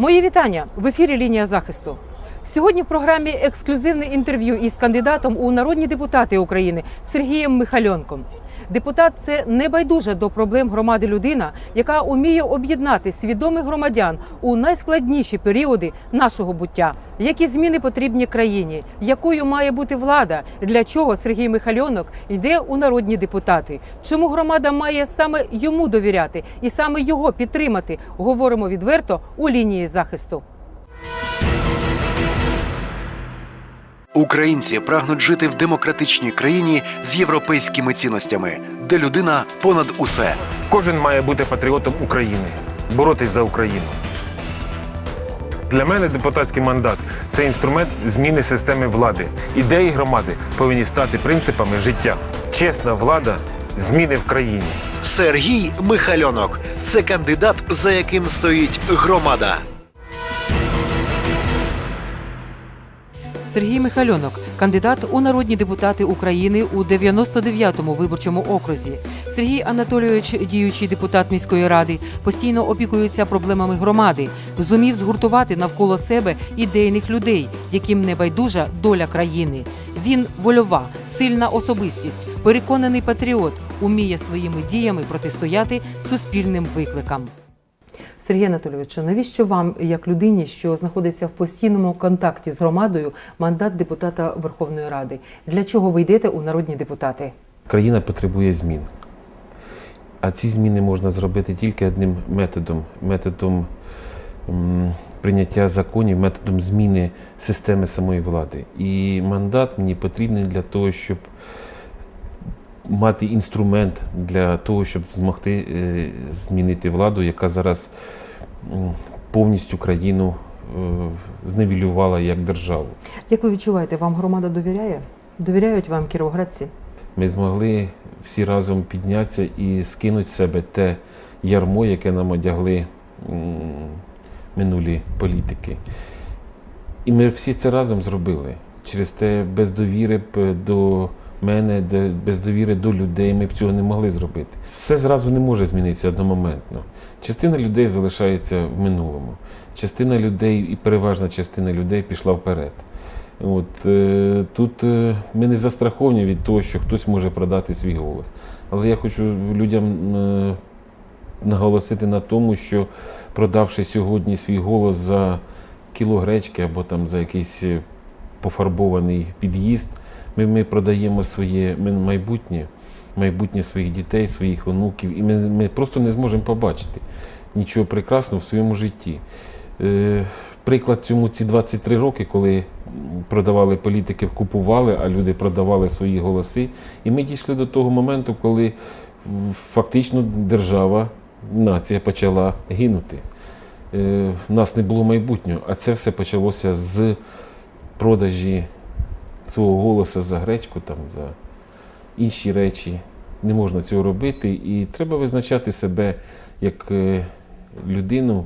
Мої вітання в ефірі Лінія захисту. Сьогодні в програмі ексклюзивне інтерв'ю із кандидатом у народні депутати України Сергієм Михальонком. Депутат це небайдужа до проблем громади людина, яка уміє об'єднати свідомих громадян у найскладніші періоди нашого буття. Які зміни потрібні країні? Якою має бути влада? Для чого Сергій Михальонок йде у народні депутати? Чому громада має саме йому довіряти і саме його підтримати? Говоримо відверто у лінії захисту. Українці прагнуть жити в демократичній країні з європейськими цінностями, де людина понад усе. Кожен має бути патріотом України, боротись за Україну. Для мене депутатський мандат це інструмент зміни системи влади. Ідеї громади повинні стати принципами життя. Чесна влада зміни в країні. Сергій Михальонок це кандидат, за яким стоїть громада. Сергій Михальонок, кандидат у народні депутати України у 99-му виборчому окрузі. Сергій Анатолійович, діючий депутат міської ради, постійно опікується проблемами громади, зумів згуртувати навколо себе ідейних людей, яким не байдужа доля країни. Він вольова, сильна особистість, переконаний патріот, уміє своїми діями протистояти суспільним викликам. Сергій Анатолійовичу, навіщо вам, як людині, що знаходиться в постійному контакті з громадою, мандат депутата Верховної Ради? Для чого ви йдете у народні депутати? Країна потребує змін. А ці зміни можна зробити тільки одним методом методом прийняття законів, методом зміни системи самої влади. І мандат мені потрібний для того, щоб мати інструмент для того, щоб змогти е, змінити владу, яка зараз повністю країну е, зневілювала як державу. Як ви відчуваєте, вам громада довіряє? Довіряють вам кіровоградці? Ми змогли всі разом піднятися і скинути з себе те ярмо, яке нам одягли минулі політики. І ми всі це разом зробили. Через те без довіри до мене, без довіри до людей ми б цього не могли зробити. Все зразу не може змінитися одномоментно. Частина людей залишається в минулому. Частина людей, і переважна частина людей пішла вперед. От, е, тут е, ми не застраховані від того, що хтось може продати свій голос. Але я хочу людям е, наголосити на тому, що продавши сьогодні свій голос за кіло гречки або там за якийсь е, пофарбований під'їзд, ми, ми продаємо своє майбутнє, майбутнє своїх дітей, своїх онуків, і ми, ми просто не зможемо побачити нічого прекрасного в своєму житті. Е, Приклад цьому ці 23 роки, коли продавали політики, купували, а люди продавали свої голоси. І ми дійшли до того моменту, коли фактично держава, нація почала гинути. Е, В нас не було майбутнього, а це все почалося з продажі свого голосу за гречку, там, за інші речі. Не можна цього робити, і треба визначати себе як е, людину.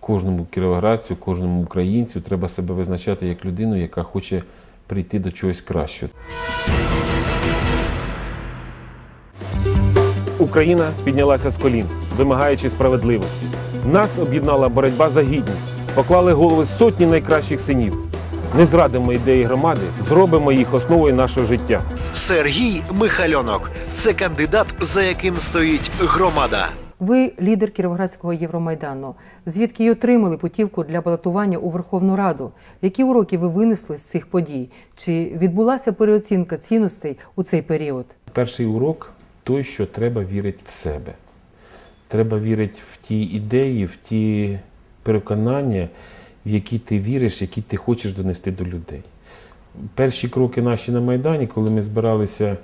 Кожному кіровоградцю, кожному українцю треба себе визначати як людину, яка хоче прийти до чогось кращого. Україна піднялася з колін, вимагаючи справедливості. Нас об'єднала боротьба за гідність, поклали голови сотні найкращих синів. Не зрадимо ідеї громади, зробимо їх основою нашого життя. Сергій Михальонок це кандидат, за яким стоїть громада. Ви лідер Кіровоградського Євромайдану. Звідки й отримали путівку для балотування у Верховну Раду? Які уроки ви винесли з цих подій? Чи відбулася переоцінка цінностей у цей період? Перший урок той, що треба вірити в себе. Треба вірити в ті ідеї, в ті переконання, в які ти віриш, які ти хочеш донести до людей. Перші кроки наші на Майдані, коли ми збиралися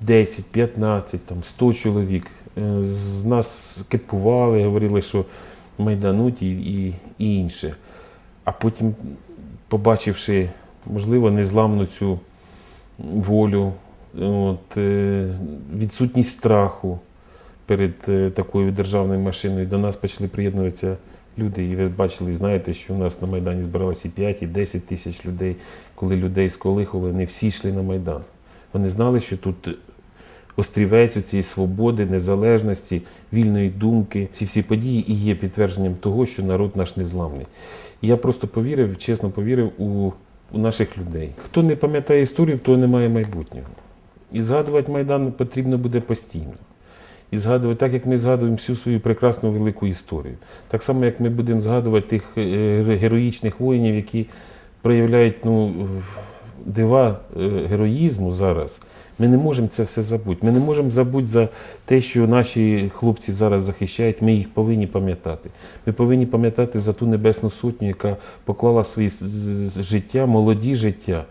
10, 15, там, 100 чоловік, е, з нас кипували, говорили, що майдануть і, і, і інше. А потім, побачивши, можливо, незламну цю волю, от, е, відсутність страху перед е, такою державною машиною. До нас почали приєднуватися люди, і ви бачили, знаєте, що у нас на Майдані збиралося і 5, і 10 тисяч людей. Коли людей сколихували, не всі йшли на Майдан. Вони знали, що тут острівець цієї свободи, незалежності, вільної думки. Ці всі події і є підтвердженням того, що народ наш незламний. І я просто повірив, чесно повірив у, у наших людей. Хто не пам'ятає історію, в того немає майбутнього. І згадувати Майдан потрібно буде постійно. І згадувати так, як ми згадуємо всю свою прекрасну велику історію. Так само, як ми будемо згадувати тих е, героїчних воїнів, які проявляють ну, дива е, героїзму зараз. Ми не можемо це все забути. Ми не можемо забути за те, що наші хлопці зараз захищають. Ми їх повинні пам'ятати. Ми повинні пам'ятати за ту небесну сотню, яка поклала свої життя, молоді життя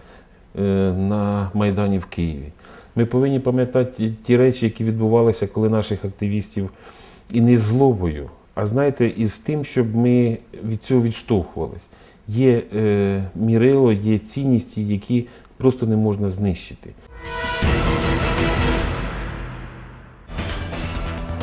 е, на Майдані в Києві. Ми повинні пам'ятати ті- речі, які відбувалися, коли наших активістів і не з злобою, а знаєте, і з тим, щоб ми від цього відштовхувались. Є е, мірило, є цінності, які просто не можна знищити.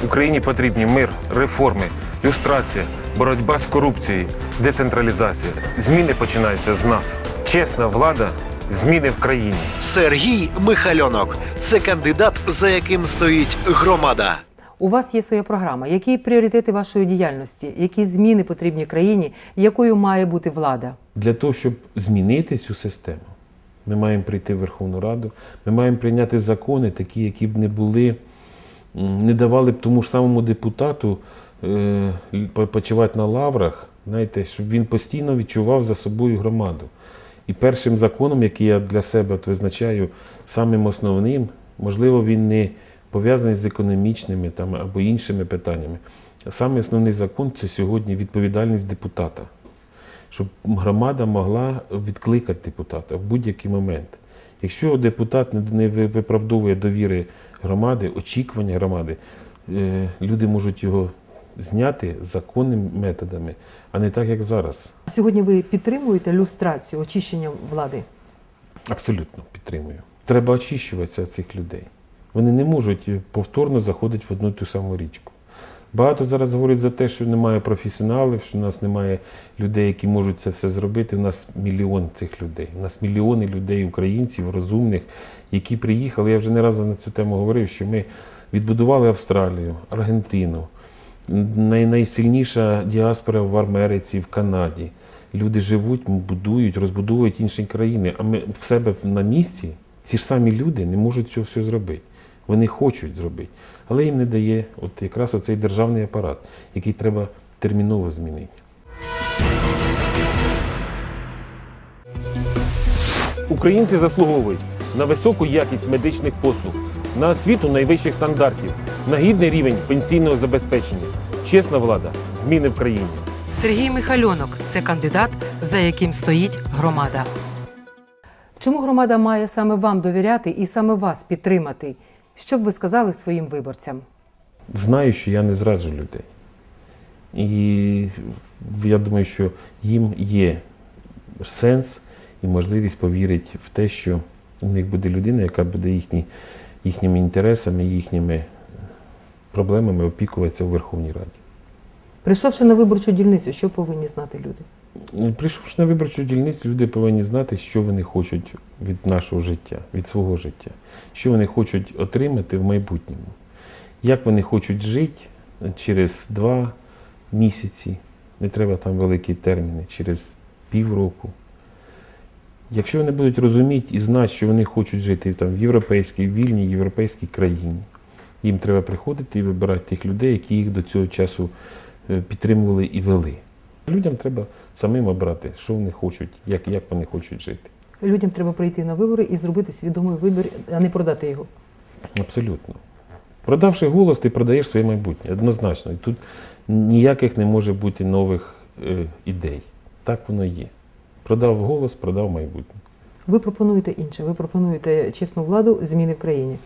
Україні потрібні мир, реформи, люстрація, боротьба з корупцією, децентралізація. Зміни починаються з нас. Чесна влада, зміни в країні. Сергій Михальонок це кандидат, за яким стоїть громада. У вас є своя програма. Які пріоритети вашої діяльності? Які зміни потрібні країні? Якою має бути влада? Для того, щоб змінити цю систему, ми маємо прийти в Верховну Раду, ми маємо прийняти закони, такі, які б не були, не давали б тому ж самому депутату е, по- почивати на лаврах, знаєте, щоб він постійно відчував за собою громаду. І першим законом, який я для себе от визначаю самим основним, можливо, він не пов'язаний з економічними там, або іншими питаннями. Саме основний закон це сьогодні відповідальність депутата щоб громада могла відкликати депутата в будь-який момент. Якщо депутат не- виправдовує довіри громади, очікування громади, е, люди можуть його зняти законними методами, а не так, як зараз. Сьогодні ви підтримуєте люстрацію, очищення влади? Абсолютно підтримую. Треба очищуватися цих людей. Вони не можуть повторно заходити в одну ту саму річку. Багато зараз говорять за те, що немає професіоналів, що у нас немає людей, які можуть це все зробити. У нас мільйон цих людей. У нас мільйони людей, українців, розумних, які приїхали. Я вже не раз на цю тему говорив, що ми відбудували Австралію, Аргентину, най- найсильніша діаспора в Америці, в Канаді. Люди живуть, будують, розбудовують інші країни. А ми в себе на місці ці ж самі люди не можуть цього все зробити. Вони хочуть зробити, але їм не дає от якраз оцей державний апарат, який треба терміново змінити. Українці заслуговують на високу якість медичних послуг, на освіту найвищих стандартів, на гідний рівень пенсійного забезпечення. Чесна влада, зміни в країні. Сергій Михальонок це кандидат, за яким стоїть громада. Чому громада має саме вам довіряти і саме вас підтримати? Що б ви сказали своїм виборцям? знаю, що я не зраджу людей. І я думаю, що їм є сенс і можливість повірити в те, що у них буде людина, яка буде їхні, їхніми інтересами, їхніми проблемами опікуватися у Верховній Раді. Прийшовши на виборчу дільницю, що повинні знати люди? Прийшовши на виборчу дільницю, люди повинні знати, що вони хочуть від нашого життя, від свого життя, що вони хочуть отримати в майбутньому, як вони хочуть жити через два місяці, не треба там великі терміни, через півроку. Якщо вони будуть розуміти і знати, що вони хочуть жити там, в європейській, вільній європейській країні, їм треба приходити і вибирати тих людей, які їх до цього часу е, підтримували і вели. Людям треба самим обрати, що вони хочуть, як, як вони хочуть жити. Людям треба прийти на вибори і зробити свідомий вибір, а не продати його. Абсолютно. Продавши голос, ти продаєш своє майбутнє, однозначно. І тут ніяких не може бути нових е, ідей. Так воно є. Продав голос, продав майбутнє. Ви пропонуєте інше. Ви пропонуєте чесну владу, зміни в країні.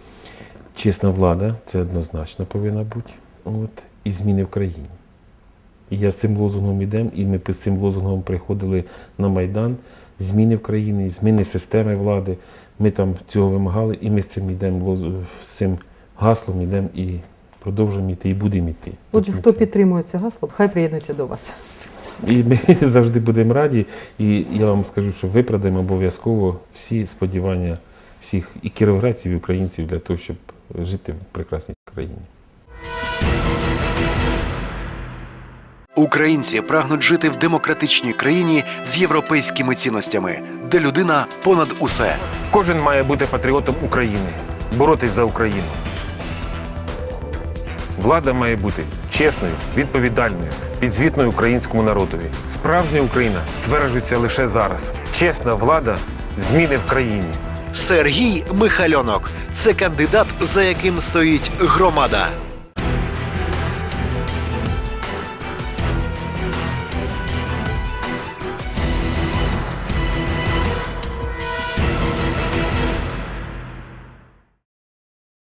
Чесна влада, це однозначно повинна бути. От, і зміни в країні. І я з цим лозунгом йдемо, і ми з цим лозунгом приходили на Майдан. Зміни в країні, зміни системи влади. Ми там цього вимагали, і ми з цим йдемо, з цим гаслом йдемо і продовжуємо йти, і будемо йти. Отже, хто підтримує це гасло, хай приєднується до вас. І ми завжди будемо раді. І я вам скажу, що виправдаємо обов'язково всі сподівання всіх і кіровоградців, і українців для того, щоб жити в прекрасній країні. Українці прагнуть жити в демократичній країні з європейськими цінностями, де людина понад усе. Кожен має бути патріотом України, боротись за Україну. Влада має бути чесною, відповідальною, підзвітною українському народові. Справжня Україна стверджується лише зараз. Чесна влада зміни в країні. Сергій Михальонок це кандидат, за яким стоїть громада.